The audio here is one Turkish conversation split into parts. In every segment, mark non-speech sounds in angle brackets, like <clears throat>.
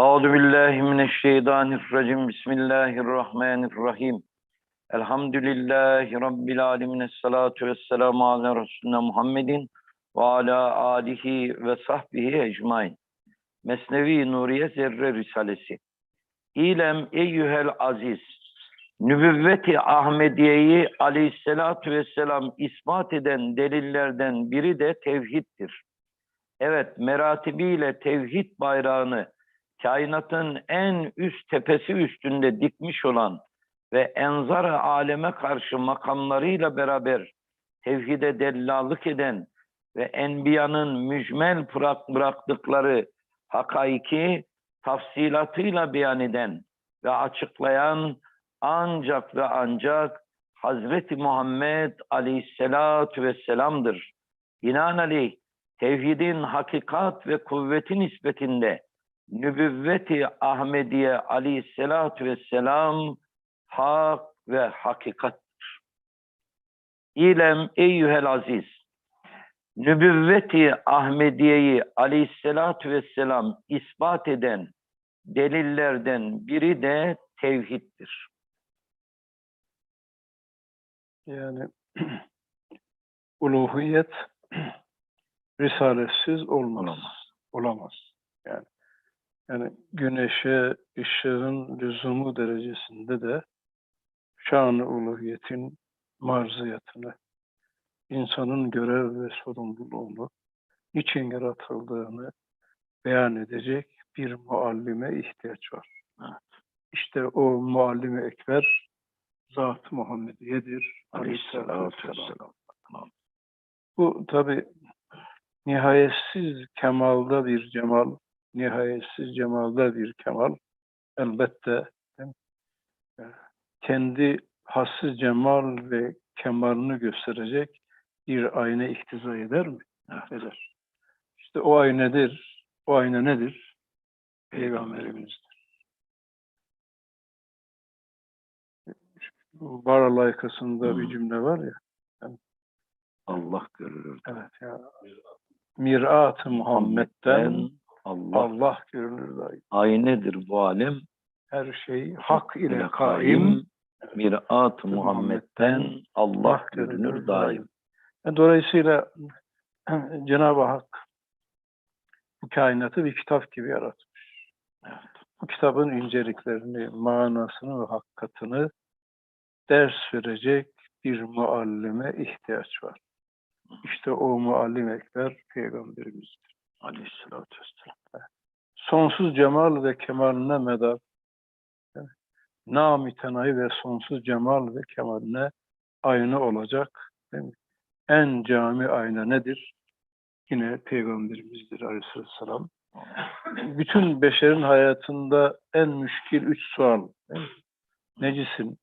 Euzu billahi mineşşeytanirracim. Bismillahirrahmanirrahim. Elhamdülillahi rabbil alamin. Essalatu vesselamu ala resulina Muhammedin ve ala alihi ve sahbihi ecmaîn. Mesnevi Nuriye Zerre Risalesi. İlem eyyühel aziz. Nübüvveti Ahmediye'yi aleyhissalatu vesselam ispat eden delillerden biri de tevhiddir. Evet, meratibiyle tevhid bayrağını kainatın en üst tepesi üstünde dikmiş olan ve enzara aleme karşı makamlarıyla beraber tevhide dellallık eden ve enbiyanın mücmel bırak- bıraktıkları hakaiki tafsilatıyla beyan eden ve açıklayan ancak ve ancak Hazreti Muhammed Aleyhisselatü Vesselam'dır. Binaenaleyh tevhidin hakikat ve kuvveti nispetinde nübüvveti Ahmediye aleyhissalatu vesselam hak ve hakikattir. İlem eyyühel aziz. Nübüvveti Ahmediye'yi aleyhissalatu vesselam ispat eden delillerden biri de tevhiddir. Yani <clears throat> uluhiyet risalesiz olmaz. Olamaz. Yani yani güneşe ışığın lüzumu derecesinde de şan-ı uluhiyetin marziyatını, insanın görev ve sorumluluğunu, niçin yaratıldığını beyan edecek bir muallime ihtiyaç var. Evet. İşte o muallime ekber Zat Muhammediye'dir. Aleyhisselatü vesselam. Bu tabi nihayetsiz kemalda bir cemal, nihayetsiz cemalda bir kemal elbette değil mi? E, kendi hassı cemal ve kemalini gösterecek bir ayna iktiza eder mi? Eder. İşte o aynedir. O ayna nedir? Peygamberimizdir. Bu Bara layıkasında bir cümle var ya. Allah görür. Evet ya. Mirat-ı Muhammed'den Allah, Allah görünür daim. aynedir bu alem. Her şey hak ile kaim. Mirat-ı Muhammed'den Allah görünür daim. Dolayısıyla <clears throat> Cenab-ı Hak bu kainatı bir kitap gibi yaratmış. Evet. Bu kitabın inceliklerini, manasını ve hakikatını ders verecek bir muallime ihtiyaç var. İşte o muallim ekber peygamberimizdir. Aleyhissalatü vesselam. sonsuz cemal ve kemaline medar. Yani, Namitenayı ve sonsuz cemal ve kemaline aynı olacak. Değil mi? En cami ayna nedir? Yine Peygamberimizdir aleyhisselam. Bütün beşerin hayatında en müşkil üç sual. Necisin?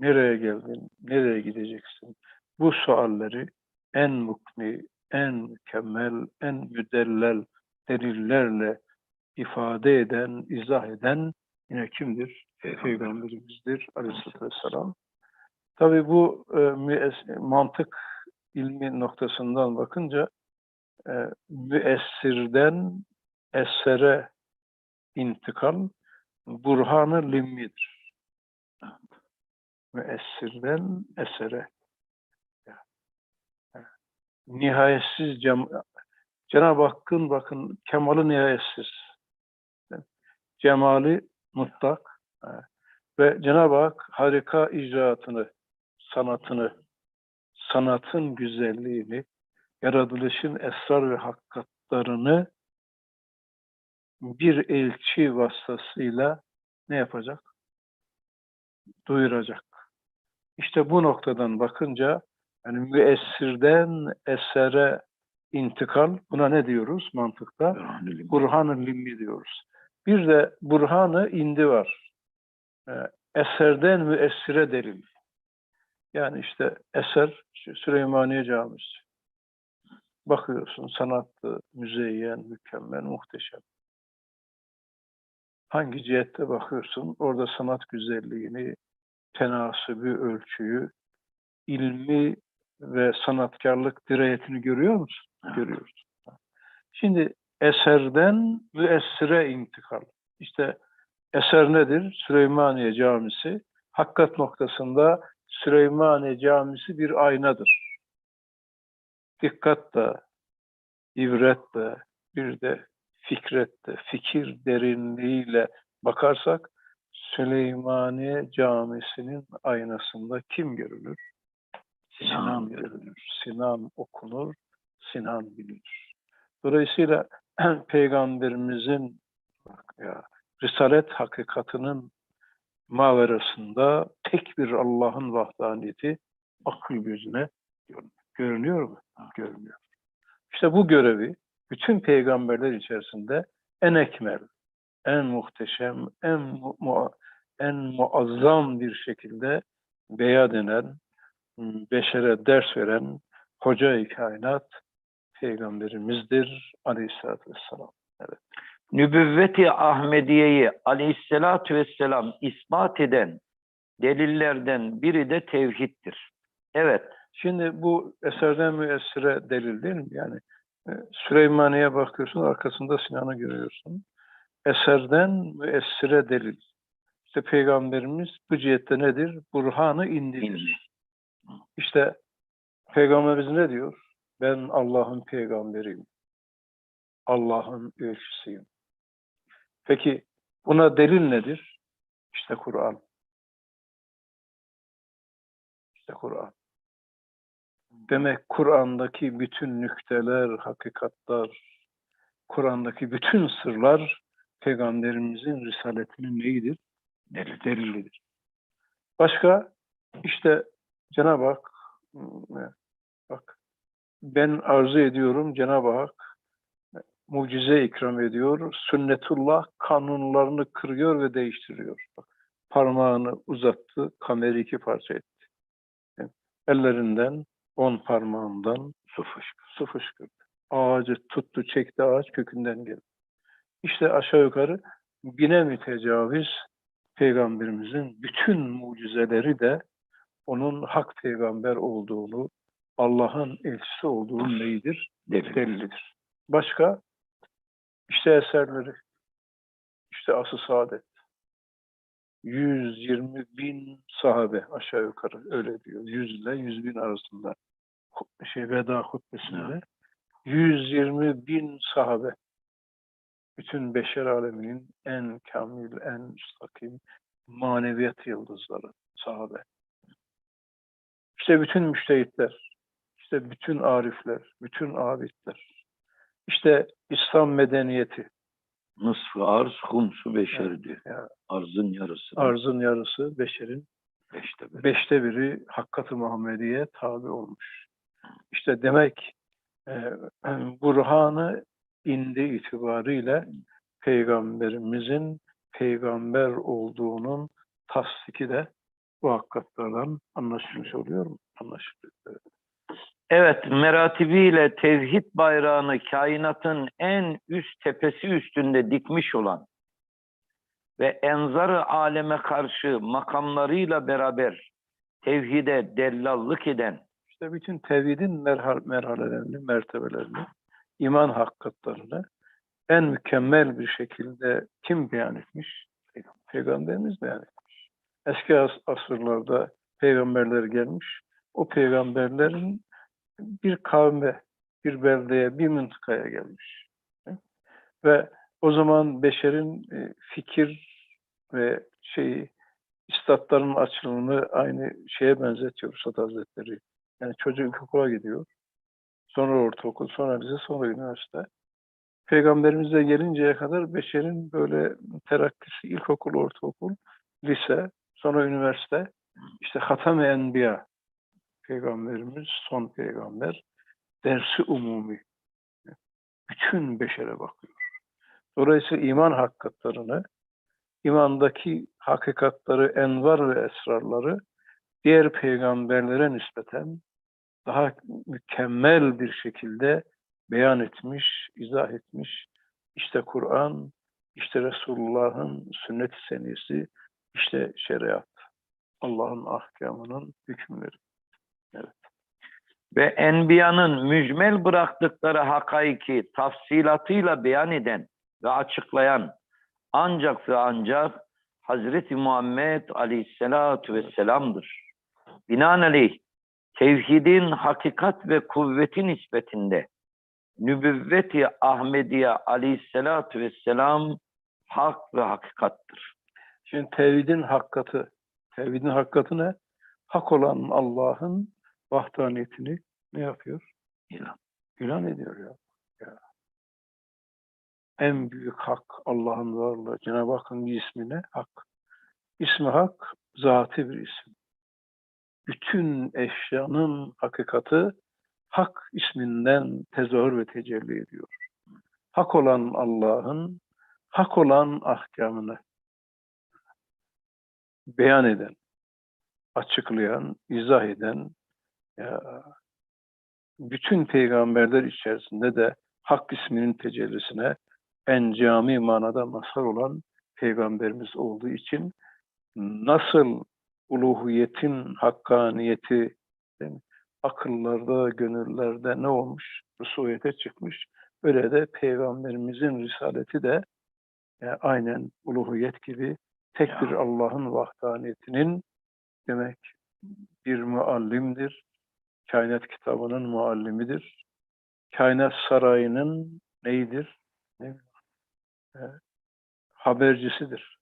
Nereye geldin? Nereye gideceksin? Bu sualleri en mukni, en mükemmel, en müdellel delillerle ifade eden, izah eden yine kimdir? Peygamberimizdir aleyhissalatü vesselam. Tabi bu e, mantık ilmi noktasından bakınca e, müessirden esere intikal burhanı limmidir. Müessirden esere. Nihayetsiz Cenab-ı Hakk'ın bakın kemalı nihayetsiz. Cemali mutlak. Ve Cenab-ı Hak harika icraatını, sanatını, sanatın güzelliğini, yaratılışın esrar ve hakikatlarını bir elçi vasıtasıyla ne yapacak? Duyuracak. İşte bu noktadan bakınca yani müessirden esere intikal buna ne diyoruz mantıkta? Burhan-ı Limmi diyoruz. Bir de Burhan-ı indi var. Ee, eserden müessire delil. Yani işte eser Süleymaniye Camisi. Bakıyorsun sanatlı, müzeyyen, mükemmel, muhteşem. Hangi cihette bakıyorsun orada sanat güzelliğini, tenasübü, ölçüyü, ilmi ve sanatkarlık dirayetini görüyor musun? Evet. Görüyoruz. Şimdi eserden müessire intikal. İşte eser nedir? Süleymaniye Camisi. Hakikat noktasında Süleymaniye Camisi bir aynadır. Dikkatle, ibretle, bir de fikretle, fikir derinliğiyle bakarsak Süleymaniye Camisi'nin aynasında kim görülür? Sinan görülür. Sinan okunur, Sinan bilinir. Dolayısıyla <clears throat> Peygamberimizin bak ya, Risalet hakikatının maverasında tek bir Allah'ın vahdaniyeti akıl gözüne görünüyor. Görünüyor mu? Görünüyor. İşte bu görevi bütün peygamberler içerisinde en ekmel, en muhteşem, en mu- en muazzam bir şekilde beyan eden, beşere ders veren hoca-i kainat peygamberimizdir aleyhissalatü vesselam. Nübüvveti Ahmediye'yi aleyhissalatü vesselam ispat eden delillerden biri de tevhiddir. Evet, Şimdi bu eserden müessire delil değil mi? Yani e, Süleymaniye bakıyorsun arkasında Sinan'ı görüyorsun. Eserden müessire delil. İşte Peygamberimiz bu cihette nedir? Burhanı indirir. indir. İşte Peygamberimiz ne diyor? Ben Allah'ın peygamberiyim. Allah'ın elçisiyim. Peki buna delil nedir? İşte Kur'an. İşte Kur'an. Demek Kur'an'daki bütün nükteler, hakikatlar, Kur'an'daki bütün sırlar Peygamberimizin risaletinin neyidir? Delil- Delilidir. Başka işte Cenab-ı Hak hmm, bak ben arzu ediyorum Cenab-ı Hak mucize ikram ediyor. Sünnetullah kanunlarını kırıyor ve değiştiriyor. Bak, parmağını uzattı, kameri iki parça etti. Yani ellerinden, on parmağından su fışkırdı. Su fışkırdı. Ağacı tuttu, çekti ağaç kökünden geldi. İşte aşağı yukarı bine mütecaviz Peygamberimizin bütün mucizeleri de onun hak peygamber olduğunu, Allah'ın elçisi olduğunu neyidir? Delil. delilidir. Başka? işte eserleri. İşte Asıl Saadet. 120 bin sahabe aşağı yukarı öyle diyor. 100 ile 100 bin arasında şey veda hutbesinde 120 bin sahabe bütün beşer aleminin en kamil, en müstakim maneviyat yıldızları sahabe. İşte bütün müştehitler, işte bütün arifler, bütün abidler. İşte İslam medeniyeti, Nısfı arz, humsu beşer diyor. yani Arzın yarısı. arzın yarısı beşerin beşte bir. beşte biri Hakkat-ı Muhammediye tabi olmuş. İşte demek e, <clears throat> Burhan'ı indi itibariyle Peygamberimizin peygamber olduğunun tasdiki de bu hakikatlerden anlaşılmış oluyor mu? Anlaşılıyor. Evet. Evet, meratibiyle tevhid bayrağını kainatın en üst tepesi üstünde dikmiş olan ve enzarı aleme karşı makamlarıyla beraber tevhide dellallık eden İşte bütün tevhidin merhal, merhalelerini, mertebelerini, iman hakikatlerini en mükemmel bir şekilde kim beyan etmiş? Peygamberimiz beyan etmiş. Eski as- asırlarda peygamberler gelmiş. O peygamberlerin bir kavme, bir beldeye, bir mıntıkaya gelmiş. Ve o zaman beşerin e, fikir ve şeyi istatların açılımını aynı şeye benzetiyor Üstad Hazretleri. Yani çocuk ilkokula gidiyor. Sonra ortaokul, sonra lise, sonra üniversite. Peygamberimize gelinceye kadar beşerin böyle terakkisi ilkokul, ortaokul, lise, sonra üniversite. İşte Hatem-i Enbiya. Peygamberimiz son peygamber. Dersi umumi. Bütün beşere bakıyor. Dolayısıyla iman hakikatlarını, imandaki hakikatları, envar ve esrarları diğer peygamberlere nispeten daha mükemmel bir şekilde beyan etmiş, izah etmiş. İşte Kur'an, işte Resulullah'ın sünnet-i seniyesi, işte şeriat. Allah'ın ahkamının hükümleri. ve enbiyanın mücmel bıraktıkları hakaiki tafsilatıyla beyan eden ve açıklayan ancak ve ancak Hazreti Muhammed Aleyhisselatu Vesselam'dır. Binaenaleyh tevhidin hakikat ve kuvveti nispetinde nübüvveti Ahmediye Aleyhisselatu Vesselam hak ve hakikattır. Şimdi tevhidin hakikati, tevhidin hakikati ne? Hak olan Allah'ın vahdaniyetini ne yapıyor? İlan. İlan ediyor ya. ya. En büyük hak Allah'ın varlığı. Cenab-ı Hakk'ın bir ismi ne? Hak. İsmi hak, zatı bir isim. Bütün eşyanın hakikati hak isminden tezahür ve tecelli ediyor. Hak olan Allah'ın hak olan ahkamını beyan eden, açıklayan, izah eden bütün peygamberler içerisinde de hak isminin tecellisine en cami manada mazhar olan peygamberimiz olduğu için nasıl uluhiyetin hakkaniyeti mi? akıllarda, gönüllerde ne olmuş? Rusuyete çıkmış. Öyle de peygamberimizin risaleti de e, aynen uluhiyet gibi tek Ya. bir Allah'ın vahdaniyetinin demek bir muallimdir. Kainat kitabının muallimidir. Kainat sarayının neydir? Ne? E, habercisidir.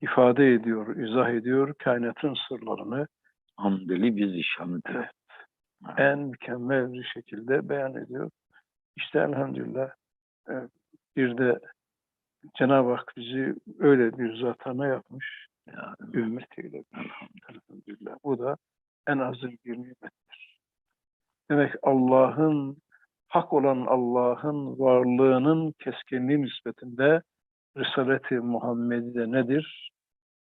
İfade ediyor, izah ediyor kainatın sırlarını Hamdeli bir zişanıdır. Evet. en mükemmel bir şekilde beyan ediyor. İşte elhamdülillah e, bir de Cenab-ı Hak bizi öyle bir zatana yapmış. Ya, ümmetiyle elhamdülillah. Bu da en azim bir nimettir. Demek Allah'ın hak olan Allah'ın varlığının keskinliği nispetinde Risaleti Muhammed'de nedir?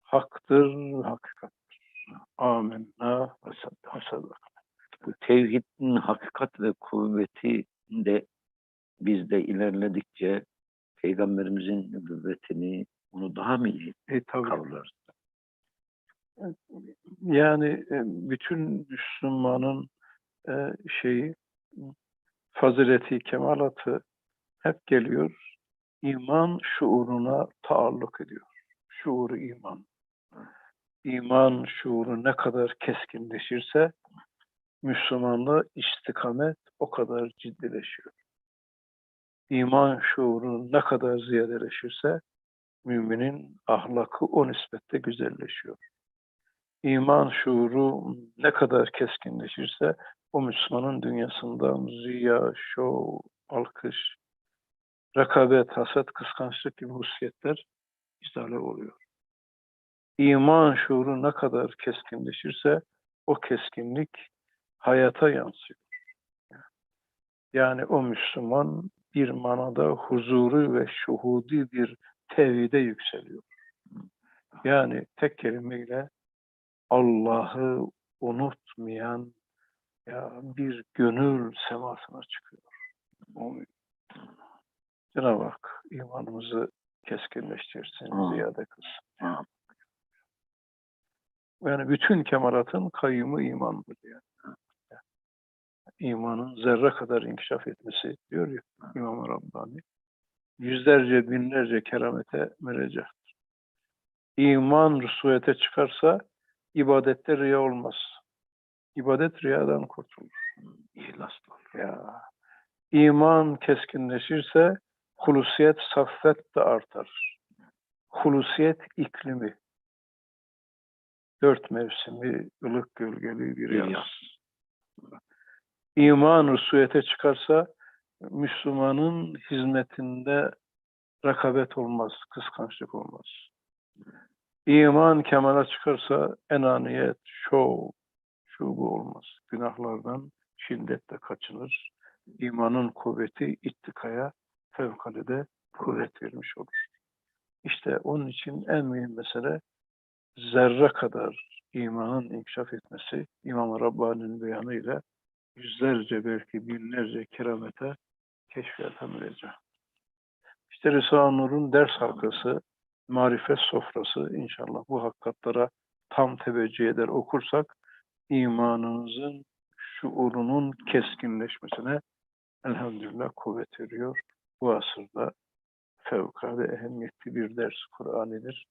Haktır, hakikattir. Amenna ve sadaka. bu tevhidin hakikat ve kuvveti de bizde ilerledikçe peygamberimizin nübüvvetini onu daha mı iyi E, tabii. kavrarız? Yani e, bütün Müslümanın e, şeyi fazileti, kemalatı hep geliyor. İman şuuruna taalluk ediyor. Şuuru iman. İman şuuru ne kadar keskinleşirse Müslümanlığa istikamet o kadar ciddileşiyor. İman şuuru ne kadar ziyadeleşirse müminin ahlakı o nispette güzelleşiyor. İman şuuru ne kadar keskinleşirse o Müslümanın dünyasında ziya, şov, alkış, rekabet, haset, kıskançlık gibi hususiyetler izale oluyor. İman şuuru ne kadar keskinleşirse o keskinlik hayata yansıyor. Yani o Müslüman bir manada huzuru ve şuhudi bir tevhide yükseliyor. Yani tek kelimeyle Allah'ı unutmayan ya bir gönül semasına çıkıyor. Cenab-ı Hak imanımızı keskinleştirsin, Amin. ziyade kılsın. Yani bütün kemalatın kayyumu imandır yani. İmanın zerre kadar inkişaf etmesi diyor ya İmam Rabbani. Yüzlerce, binlerce keramete mereceğtir. İman rüsuyete çıkarsa ibadette riya olmaz. İbadet riyadan kurtulur. İhlaslı olur. Ya. İman keskinleşirse hulusiyet, saffet de artar. Hulusiyet iklimi. Dört mevsimi, ılık gölgeli bir Bir yaz. Yaz. İman rüsuyete çıkarsa Müslümanın hizmetinde rekabet olmaz, kıskançlık olmaz. İman kemale çıkarsa enaniyet, şov, şu bu olmaz. Günahlardan şiddetle kaçınır. İmanın kuvveti ittikaya fevkalade kuvvet vermiş olur. İşte onun için en mühim mesele zerre kadar imanın inkişaf etmesi İmam Rabbani'nin beyanıyla yüzlerce belki binlerce keramete keşfedemeyecek. İşte Risale-i Nur'un ders halkası, marifet sofrası inşallah bu hakikatlara tam teveccüh eder okursak imanınızın şuurunun keskinleşmesine elhamdülillah kuvvet veriyor. Bu asırda fevkalade ehemmiyetli bir ders Kur'an'ıdır.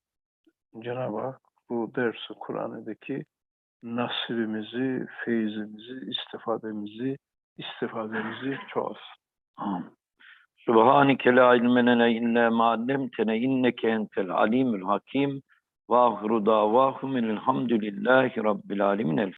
Cenab-ı Hak bu ders-i Kur'an'daki nasibimizi, feyzimizi, istifademizi, istifademizi çoğalsın. Amin. Subhaneke la ilme lena illa ma allamtena inneke entel alimul hakim. Ve ahru davahum elhamdülillahi rabbil alemin. El